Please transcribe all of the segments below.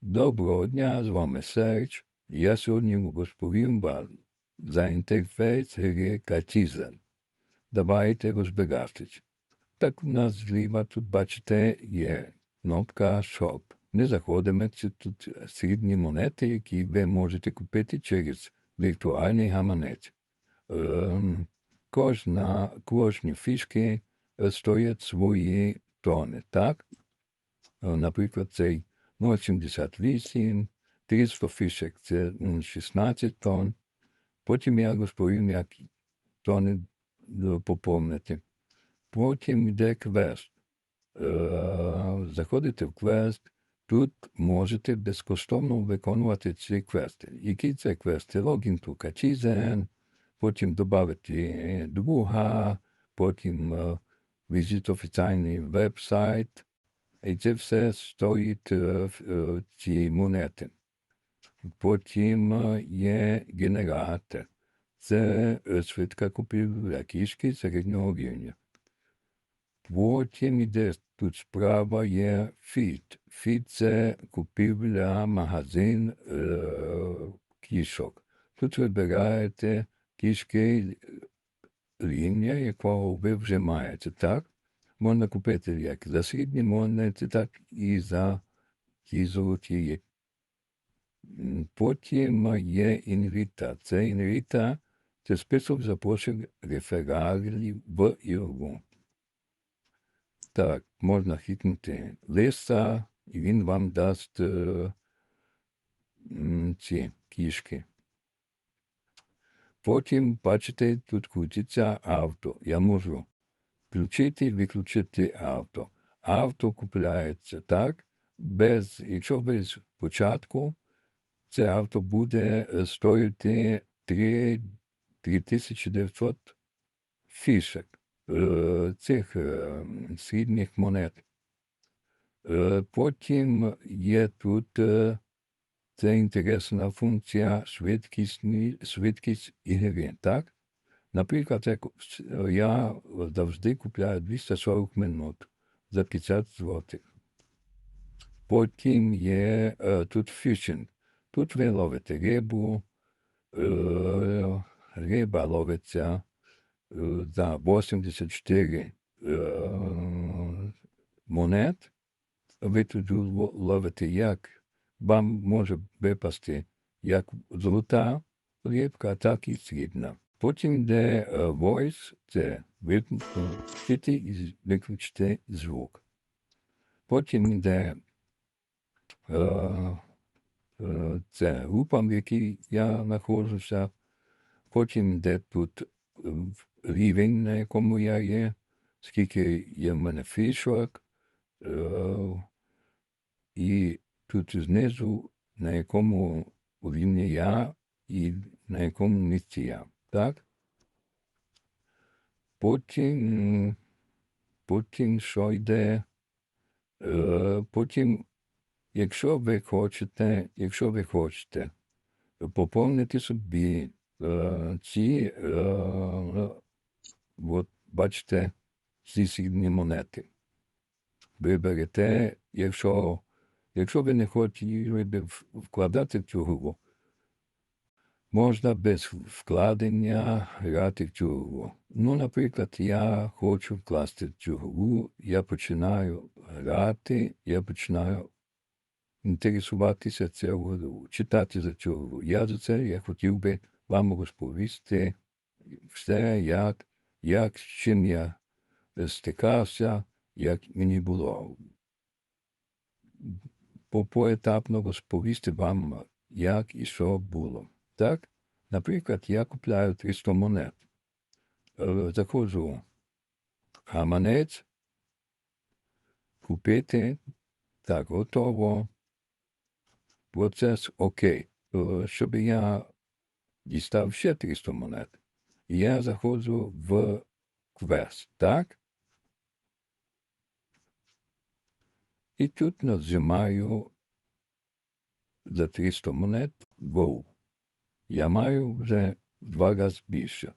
Доброго дня, з вами Серч. Я сьогодні розповім вам за інтерфейс гри Katizen. Давайте розбиратись. Так у нас зліва тут, бачите, є кнопка Shop. Ми заходимо, це тут срібні монети, які ви можете купити через віртуальний гаманець. Ем, кожна, кожні фішки стоять свої тони, так? Е, Наприклад, цей 0,78, 300 фішек це 16 тонн. Потім я розповім, як тони е, поповнити. Потім йде квест. Е, Заходите в квест, тут можете безкоштовно виконувати ці квести. Які це квести? Логін to Katizen, потім додати друга, потім е, візит офіційний веб-сайт. І це все стоїть е, в е, ці монети. Потім е, є генератор. Це швидка купівля кішки середнього рівня. Потім іде тут справа є фіт. Фіт це купівля магазин кішок. Тут вибираєте кішки рівня, якого ви вже маєте, так? Можна купити як за срібні монети, так і за ті золоті. Потім є інвіта. Це інвіта це список запрошень рефералів в ігру. Так, можна хитнути листа, і він вам дасть е, ці кішки. Потім, бачите, тут крутиться авто. Я можу включити і виключити авто. Авто купляється так, без, якщо ви спочатку, це авто буде е, стоїти 3, 3900 фішек е, цих е, срібних монет. Е, Потім є тут це інтересна функція швидкісні, швидкість ігри, так? Наприклад, як я завжди купляю 240 минут за 50 злотих. Потім є е, тут фішинг. Тут ви ловите рибу, е, риба ловиться е, за 84 е, монет. Ви тут ловите як вам може випасти як золота рибка, так і срібна. Потім йде е, voice, це виключити і виключити звук. Потім йде е, е, це група, в якій я знаходжуся. Потім йде тут рівень, на якому я є, скільки є в мене фішок. І тут знизу, на якому рівні я і на якому місці я. Так? Потім, потім що йде? Е, Потім, якщо ви хочете, якщо ви хочете поповнити собі е, ці, е, от, бачите, ці срібні монети. Ви берете, якщо, якщо ви не хочете вкладати в цю гру, можна без вкладення грати в цю. Ну, наприклад, я хочу вкласти в цю я починаю грати, я починаю інтересуватися гру, читати за цю. Я за це я хотів би вам розповісти все, як, як з чим я стикався, як мені було. По- Поетапно розповісти вам, як і що було. Так? Наприклад, я купляю 300 монет. Е, Заходжу в гаманець, купити, так, готово. Процес окей. Е, Щоб я дістав ще 300 монет, я заходжу в квест, так? І тут нажимаю за 300 монет Go. Я маю вже в два рази більше.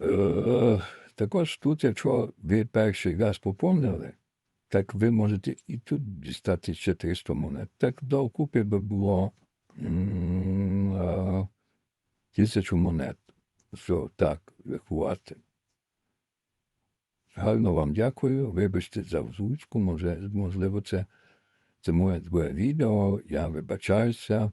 Е, також тут, якщо ви перший раз поповнили, Так ви можете і тут дістати ще 300 монет. Так докупи би було тисячу монет. Що так рахувати. Гарно вам дякую. Вибачте за озвучку. Може, можливо, це, це моє відео. Я вибачаюся.